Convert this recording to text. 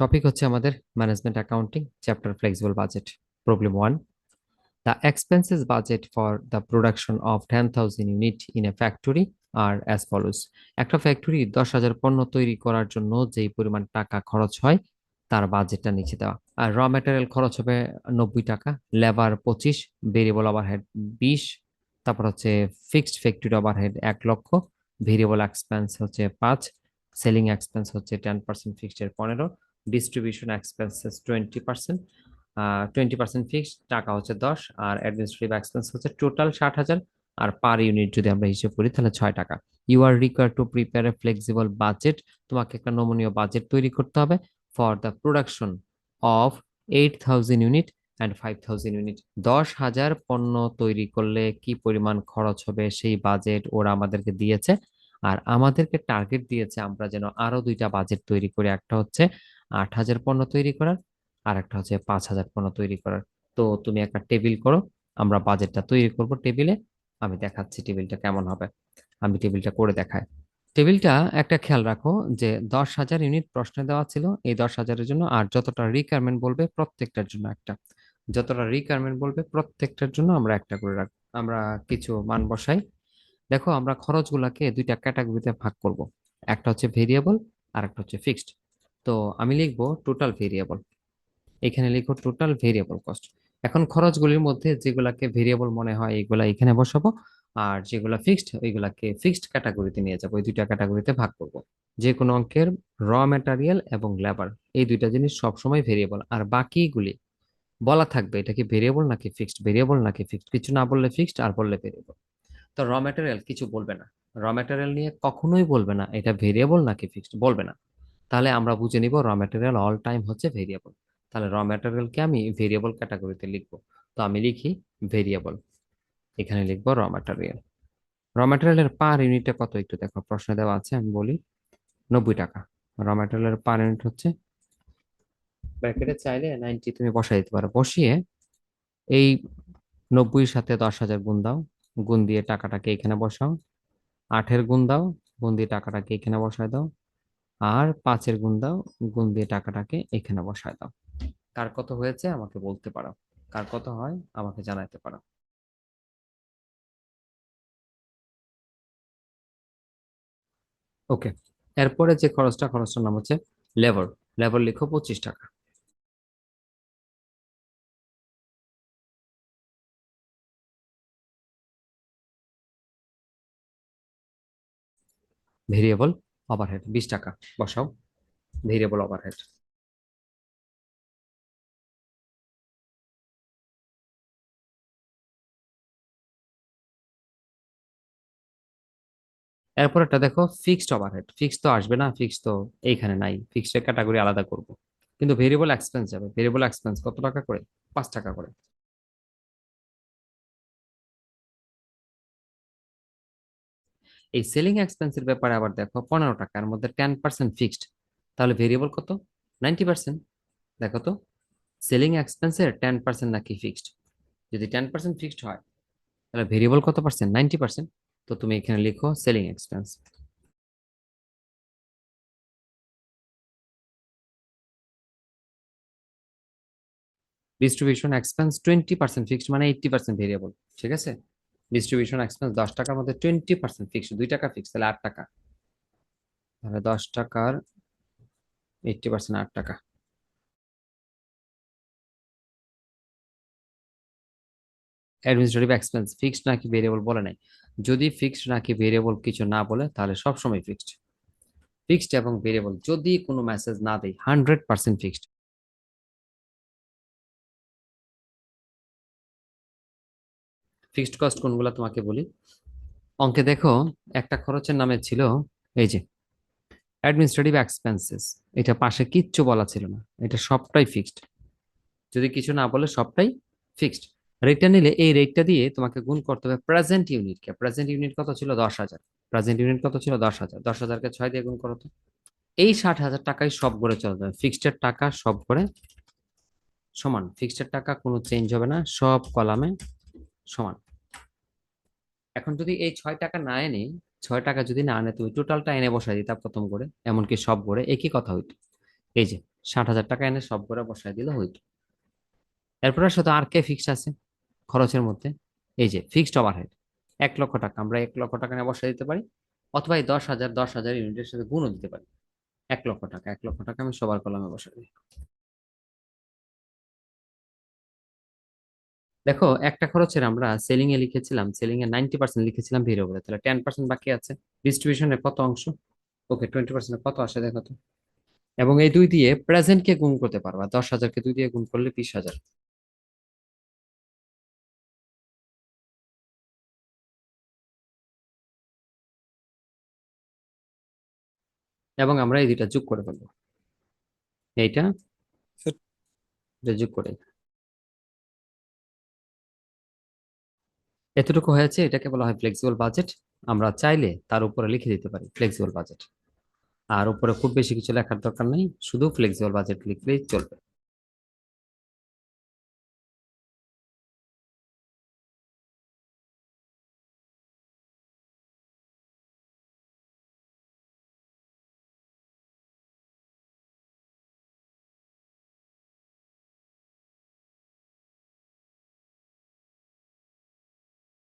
Topic হচ্ছে আমাদের management accounting chapter flexible budget problem one the expenses budget for the production of ten thousand unit in a factory are as follows একটা factory দশ হাজার পণ্য তৈরি করার জন্য যেই পরিমাণ টাকা খরচ হয়, তার বাজেটটা নিচে দেওয়া। আর র ম্যাটেরিয়াল খরচ হবে নব্বই টাকা লেবার পঁচিশ ভেরিয়েবল ওভারহেড বিশ, তারপর হচ্ছে ফিক্সড ফ্যাক্টরি ওভারহেড এক লক্ষ ভেরিয়েবল এক্সপেন্স হচ্ছে পাঁচ সেলিং এক্সপেন্স হচ্ছে টেন পার্সেন্ট ফিক্সড এর পনেরো distribution expenses twenty percent twenty percent fixed টাকা হচ্ছে দশ, আর অ্যাডমিনিস্ট্রেটিভ এক্সপেন্স হচ্ছে টোটাল ষাট হাজার, আর পার ইউনিট যদি আমরা হিসেব করি তাহলে ছয় টাকা। You are require to prepare a flexible budget তোমাকে একটা নমনীয় বাজেট তৈরি করতে হবে for the production of eight thousand unit and five thousand unit দশ হাজার পণ্য তৈরি করলে কি পরিমাণ খরচ হবে সেই বাজেট ওরা আমাদেরকে দিয়েছে, আর আমাদেরকে টার্গেট দিয়েছে আমরা যেন আরও দুইটা বাজেট তৈরি করি। একটা হচ্ছে আট হাজার পণ্য তৈরি করার আর একটা হচ্ছে পাঁচ হাজার পণ্য তৈরি করার। তো তুমি একটা টেবিল করো, আমরা বাজেটটা তৈরি করব টেবিলে, আমি দেখাচ্ছি টেবিলটা কেমন হবে। আমি টেবিলটা করে দেখাই। টেবিলটা একটা খেয়াল রাখো যে দশ হাজার ইউনিট প্রশ্নে দেওয়া ছিল, এই দশ হাজারের জন্য আর যতটা রিকোয়ারমেন্ট বলবে প্রত্যেকটার জন্য একটা। যতটা রিকোয়ারমেন্ট বলবে প্রত্যেকটার জন্য আমরা একটা করে রাখব আমরা কিছু মান বসাই। দেখো আমরা খরচগুলোকে দুইটা ক্যাটাগরিতে ভাগ করব। একটা হচ্ছে ভেরিয়েবল আর একটা হচ্ছে ফিক্সড তো আমি লিখব টোটাল ভেরিয়েবল এখানে লিখো টোটাল ভেরিয়েবল কস্ট এখন খরচগুলির মধ্যে যেগুলাকে ভেরিয়েবল মনে হয় এগুলা এখানে বসাবো, আর যেগুলা ফিক্সড ওইগুলাকে ফিক্সড ক্যাটাগরিতে নিয়ে যাব। এই দুইটা ক্যাটাগরিতে ভাগ করব। যে কোনো অঙ্কের র ম্যাটেরিয়াল এবং লেবার এই দুইটা জিনিস সবসময় ভেরিয়েবল আর বাকিগুলি, বলা থাকবে এটা কি ভেরিয়েবল নাকি ফিক্সড ভেরিয়েবল নাকি ফিক্সড কিছু না বললে ফিক্সড আর বললে ভেরিয়েবল তো র ম্যাটেরিয়াল কিছু বলবে না। র ম্যাটেরিয়াল নিয়ে কখনোই বলবে না এটা ভেরিয়েবল নাকি ফিক্সড বলবে না। তাহলে আমরা বুঝে নিব র ম্যাটেরিয়াল অল টাইম হচ্ছে ভেরিয়েবল তাহলে র ম্যাটেরিয়ালকে আমি ভেরিয়েবল ক্যাটাগরিতে লিখব। তো আমি লিখি ভেরিয়েবল এখানে লিখব র ম্যাটেরিয়াল র ম্যাটেরিয়ালের পার ইউনিটে কত একটু দেখো, প্রশ্ন দেওয়া আছে, আমি বলি নব্বই টাকা। র ম্যাটেরিয়ালের পার ইউনিট হচ্ছে ব্র্যাকেটে চাইলে নাইনটি তুমি বসাই দিতে পারো। বসিয়ে এই নব্বইয়ের সাথে দশ হাজার গুণ দাও। গুণ দিয়ে টাকাটাকে এখানে বসাও। আটের গুণ দাও। গুণ দিয়ে টাকাটাকে এখানে বসায় দাও। আর পাঁচের গুণ দাও, গুণ দিয়ে টাকাটাকে এখানে বসায় দাও। কার কত হয়েছে আমাকে বলতে পারো। কার কত হয় আমাকে জানাইতে পারো। ওকে, এরপরে যে খরচটা, খরচটার নাম হচ্ছে লেবার লেবার লিখো পঁচিশ টাকা। ভেরিয়েবল ওভারহেড বিশ টাকা। বসাও ভেরিয়েবল ওভারহেড এরপর একটা দেখো ফিক্সড ওভারহেড ফিক্সড তো আসবে না ফিক্সড তো এইখানে নাই। ফিক্সড ক্যাটাগরি আলাদা করব। কিন্তু ভেরিয়েবল এক্সপেন্স যাবে। ভেরিয়েবল এক্সপেন্স কত টাকা করে? পাঁচ টাকা করে। এই সেলিং এক্সপেন্সের ব্যাপারে আবার দেখো পনেরো টাকার মধ্যে টেন পার্সেন্ট ফিক্সড তাহলে ভেরিয়েবল কত? নাইনটি পার্সেন্ট দেখো তো সেলিং এক্সপেন্সের টেন পার্সেন্ট নাকি ফিক্সড যদি টেন পার্সেন্ট ফিক্সড হয়, তাহলে ভেরিয়েবল কত পার্সেন্ট নাইনটি পার্সেন্ট তো তুমি এখানে লিখো selling expense distribution expense twenty percent fixed মানে এইটটি পার্সেন্ট ভেরিয়েবল ঠিক আছে? ডিস্ট্রিবিউশন এক্সপেন্স দশ টাকার মধ্যে টোয়েন্টি পার্সেন্ট ফিক্সড দুই টাকা ফিক্স তাহলে আট টাকা। তাহলে দশ টাকার এইটটি পার্সেন্ট আট টাকা। অ্যাডমিনিস্ট্রেটিভ এক্সপেন্স ফিক্সড নাকি ভেরিয়েবল বলে নাই। যদি ফিক্সড নাকি ভেরিয়েবল কিছু না বলে, তাহলে সব সময় ফিক্সড ফিক্সড এবং ভেরিয়েবল যদি কোনো মেসেজ না দেয় hundred percent fixed fixed cost কোনগুলো তোমাকে বলি? অঙ্কে দেখো, একটা খরচের নামে ছিল, এই যে অ্যাডমিনিস্ট্রেটিভ এক্সপেন্সেস এটা পাশে কিচ্ছু বলা ছিল না। এটা সবটাই ফিক্সড যদি কিছু না বলে, সবটাই ফিক্সড রেটটা নিলে এই রেটটা দিয়ে তোমাকে গুণ করতে হবে প্রেজেন্ট ইউনিটকে প্রেজেন্ট ইউনিট কত ছিল? দশ হাজার। প্রেজেন্ট ইউনিট কত ছিল? দশ হাজার। দশ হাজারকে ছয় দিয়ে গুণ করো তো। এই ষাট হাজার টাকায় সব করে চলে যাবে ফিক্সডের টাকা সব করে সমান। ফিক্সডের টাকা কোনো চেঞ্জ হবে না। সব কলামে সমান। এখন যদি এই ছয় টাকা না এনে, ছয় টাকা যদি না আনে, তুমি টোটালটা এনে বসাই দিতা প্রথম করে, এমনকি সব করে, একই কথা হইতো। এই যে, ষাট হাজার টাকা এনে সব করে বসায় দিলে হইতো। এরপরে শুধু আর কে ফিক্সড আছে? খরচের মধ্যে। এই যে ফিক্সড ওভারহেড এক লক্ষ টাকা, আমরা এক লক্ষ টাকা নিয়ে বসাই দিতে পারি, অথবা এই দশ হাজার দশ হাজার ইউনিটের সাথে গুণও দিতে পারি। এক লক্ষ টাকা, এক লক্ষ টাকা আমি সবার কলমে বসাই দিই। দেখো একটা খরচের আমরা সেলিং এ লিখেছিলাম সেলিং এ নাইনটি পার্সেন্ট লিখেছিলাম ভেরিয়েবলে তাহলে টেন পার্সেন্ট বাকি আছে। ডিস্ট্রিবিউশনের কত অংশ? ওকে টোয়েন্টি পার্সেন্ট কত আসে দেখো তো? এবং এই দুই দিয়ে প্রেজেন্ট কে গুণ করতে পারবা। দশ হাজারকে দুই দিয়ে গুণ করলে বিশ হাজার। এবং আমরা এই দুইটা যোগ করে ফেলব। এইটা. যোগ করে। এতটুকু হয়েছে, এটাকে বলা হয় ফ্লেক্সিবল বাজেট আমরা চাইলে তার উপরে লিখে দিতে পারি ফ্লেক্সিবল বাজেট আর উপরে খুব বেশি কিছু লেখার দরকার নেই, শুধু ফ্লেক্সিবল বাজেট লিখলেই চলবে।